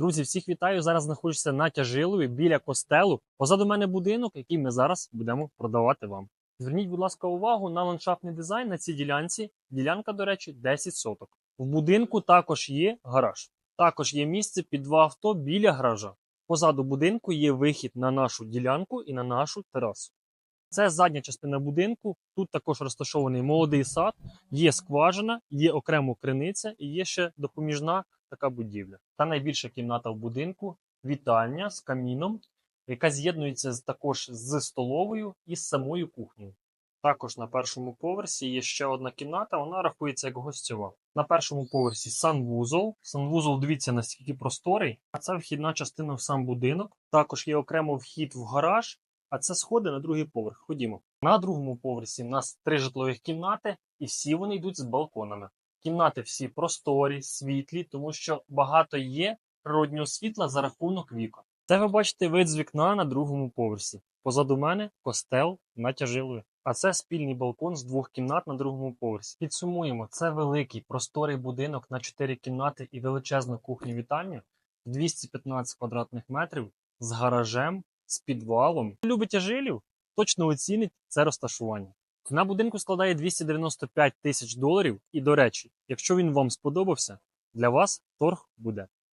Друзі, всіх вітаю. Зараз знаходжуся на Тяжилові біля костелу. Позаду мене будинок, який ми зараз будемо продавати вам. Зверніть, будь ласка, увагу на ландшафтний дизайн на цій ділянці. Ділянка, до речі, 10 соток. В будинку також є гараж. Також є місце під два авто біля гаража. Позаду будинку є вихід на нашу ділянку і на нашу терасу. Це задня частина будинку. Тут також розташований молодий сад, є скважина, є окремо криниця і є ще допоміжна така будівля. Та найбільша кімната в будинку вітальня з каміном, яка з'єднується також з столовою і з самою кухнею. Також на першому поверсі є ще одна кімната, вона рахується як гостьова. На першому поверсі санвузол. Санвузол, дивіться, наскільки просторий. А це вхідна частина в сам будинок. Також є окремо вхід в гараж, а це сходи на другий поверх. Ходімо. На другому поверсі в нас три житлових кімнати, і всі вони йдуть з балконами. Кімнати всі просторі, світлі, тому що багато є природнього світла за рахунок вікон. Це ви бачите вид з вікна на другому поверсі. Позаду мене костел на тяжилові. А це спільний балкон з двох кімнат на другому поверсі. Підсумуємо, це великий просторий будинок на 4 кімнати і величезну кухню вітальню 215 квадратних метрів з гаражем, з підвалом. Хто Любить ажилів, Точно оцінить це розташування. Ціна будинку складає 295 тисяч доларів. І, до речі, якщо він вам сподобався, для вас торг буде